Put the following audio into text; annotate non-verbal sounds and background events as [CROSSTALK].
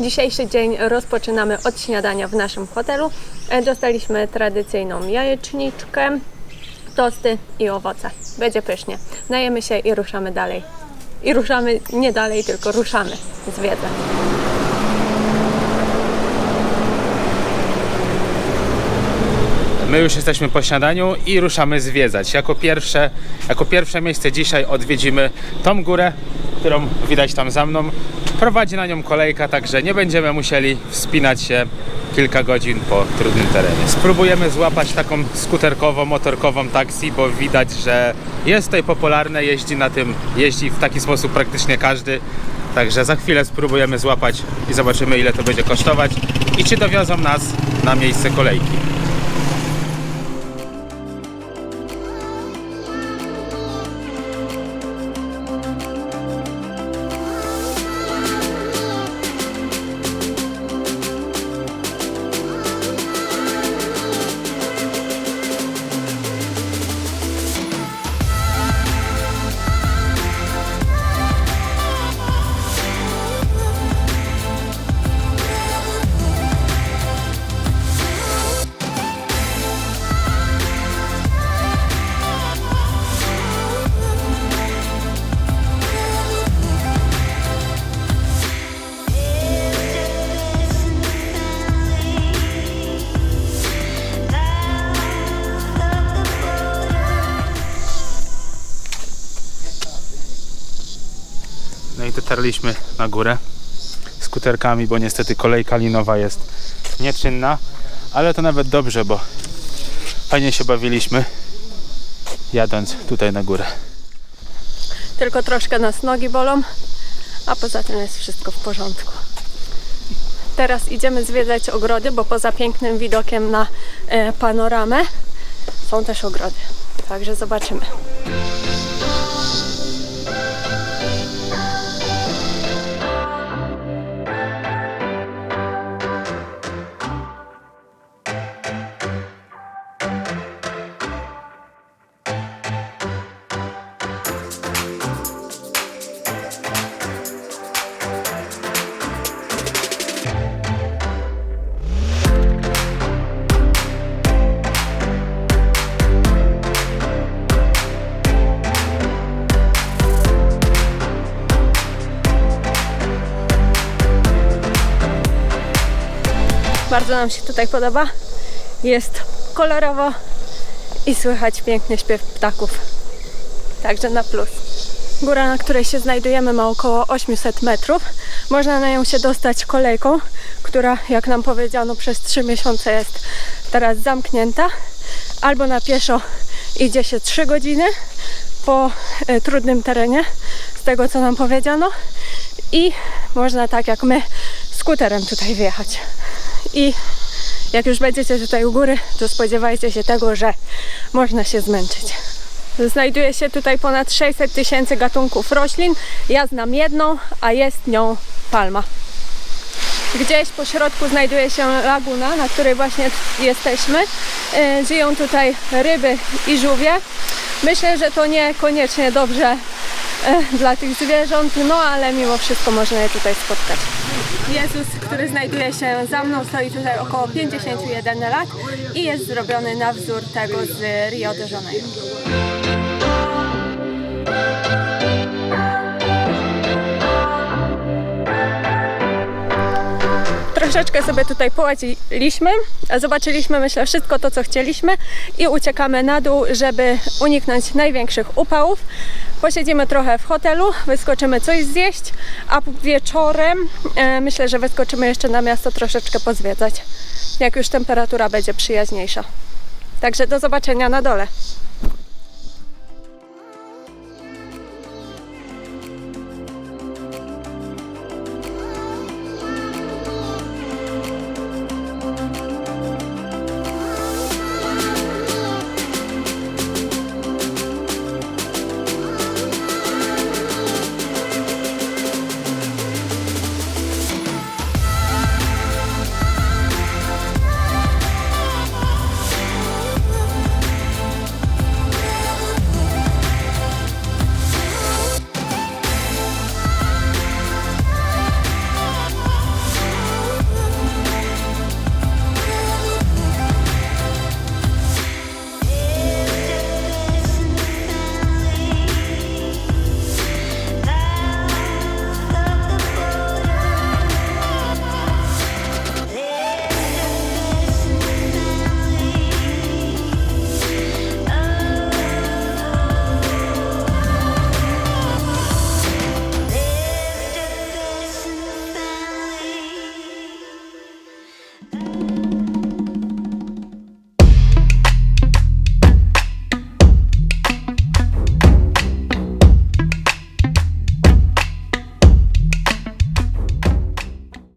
Dzisiejszy dzień rozpoczynamy od śniadania w naszym hotelu. E, Dostaliśmy tradycyjną jajeczniczkę, tosty i owoce. Będzie pysznie. Najemy się i ruszamy dalej. I ruszamy nie dalej, tylko ruszamy. Zwiedzać. My już jesteśmy po śniadaniu i ruszamy zwiedzać. Jako pierwsze, jako pierwsze miejsce dzisiaj odwiedzimy tą górę, którą widać tam za mną. Prowadzi na nią kolejka, także nie będziemy musieli wspinać się kilka godzin po trudnym terenie. Spróbujemy złapać taką skuterkową, motorkową taksi, bo widać, że jest tutaj popularne, jeździ na tym, jeździ w taki sposób praktycznie każdy. Także za chwilę spróbujemy złapać i zobaczymy ile to będzie kosztować i czy dowiozą nas na miejsce kolejki. Dotarliśmy na górę skuterkami, bo niestety kolejka linowa jest nieczynna, ale to nawet dobrze, bo fajnie się bawiliśmy jadąc tutaj na górę. Tylko troszkę nas nogi bolą, a poza tym jest wszystko w porządku. Teraz idziemy zwiedzać ogrody, bo poza pięknym widokiem na e, panoramę są też ogrody. Także zobaczymy. Bardzo nam się tutaj podoba. Jest kolorowo i słychać piękny śpiew ptaków. Także na plus. Góra, na której się znajdujemy, ma około 800 metrów. Można na nią się dostać kolejką, która, jak nam powiedziano, przez 3 miesiące jest teraz zamknięta. Albo na pieszo idzie się 3 godziny po e, trudnym terenie, z tego co nam powiedziano. I można tak jak my skuterem tutaj wjechać. I jak już będziecie tutaj u góry, to spodziewajcie się tego, że można się zmęczyć. Znajduje się tutaj ponad 600 tysięcy gatunków roślin. Ja znam jedną, a jest nią palma. Gdzieś po środku znajduje się laguna, na której właśnie jesteśmy. E, Żyją tutaj ryby i żółwie. Myślę, że to niekoniecznie dobrze [LAUGHS] dla tych zwierząt, no ale mimo wszystko można je tutaj spotkać. Jezus, który znajduje się za mną, stoi tutaj około 51 lat i jest zrobiony na wzór tego z Rio de Janeiro. Troszeczkę sobie tutaj połaziliśmy, zobaczyliśmy myślę wszystko to co chcieliśmy i uciekamy na dół, żeby uniknąć największych upałów. Posiedzimy trochę w hotelu, wyskoczymy coś zjeść, a wieczorem e, myślę, że wyskoczymy jeszcze na miasto troszeczkę pozwiedzać, jak już temperatura będzie przyjaźniejsza. Także do zobaczenia na dole.